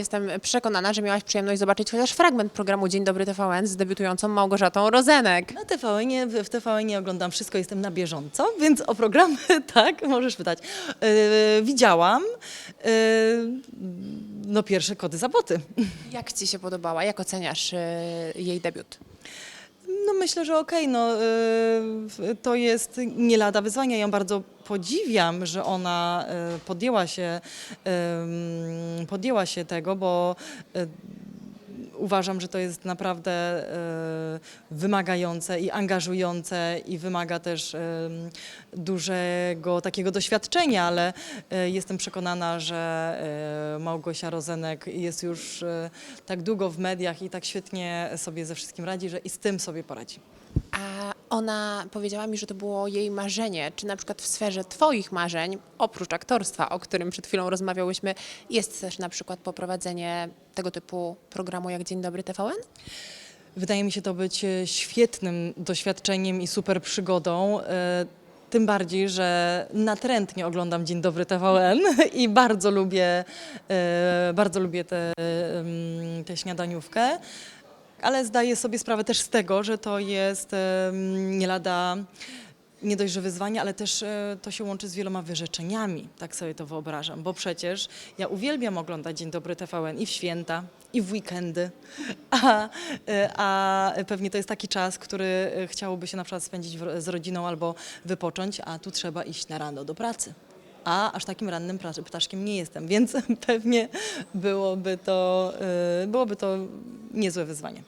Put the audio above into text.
Jestem przekonana, że miałaś przyjemność zobaczyć chociaż fragment programu Dzień Dobry TVN z debiutującą Małgorzatą Rozenek. Na TVN, w TVN oglądam wszystko, jestem na bieżąco, więc o programy tak, możesz pytać. Yy, widziałam yy, no pierwsze kody za boty. Jak Ci się podobała? Jak oceniasz y, jej debiut? Myślę, że okej, no yy, to jest nie lada wyzwanie. Ja ją bardzo podziwiam, że ona yy, podjęła się, podjęła się tego, bo yy, uważam, że to jest naprawdę e, wymagające i angażujące i wymaga też e, dużego takiego doświadczenia, ale e, jestem przekonana, że Małgosia Rozenek jest już tak długo w mediach i tak świetnie sobie ze wszystkim radzi, że i z tym sobie poradzi. A ona powiedziała mi, że to było jej marzenie. Czy na przykład w sferze Twoich marzeń, oprócz aktorstwa, o którym przed chwilą rozmawiałyśmy, jest też na przykład poprowadzenie tego typu programu jak Dzień Dobry TVN? Wydaje mi się to być e, świetnym doświadczeniem i super przygodą. e, Tym bardziej, że natrętnie oglądam Dzień Dobry TVN i bardzo lubię, e, bardzo lubię tę śniadaniówkę. Ale zdaję sobie sprawę też z tego, że to jest nie lada nie dość, że wyzwanie, ale też e, to się łączy z wieloma wyrzeczeniami, tak sobie to wyobrażam, bo przecież ja uwielbiam oglądać Dzień Dobry TVN i w święta, i w weekendy, a, e, a pewnie to jest taki czas, który e, chciałoby się na przykład spędzić z rodziną albo wypocząć, a tu trzeba iść na rano do pracy. A aż takim rannym ptaszkiem nie jestem, więc pewnie byłoby to, byłoby to niezłe wyzwanie.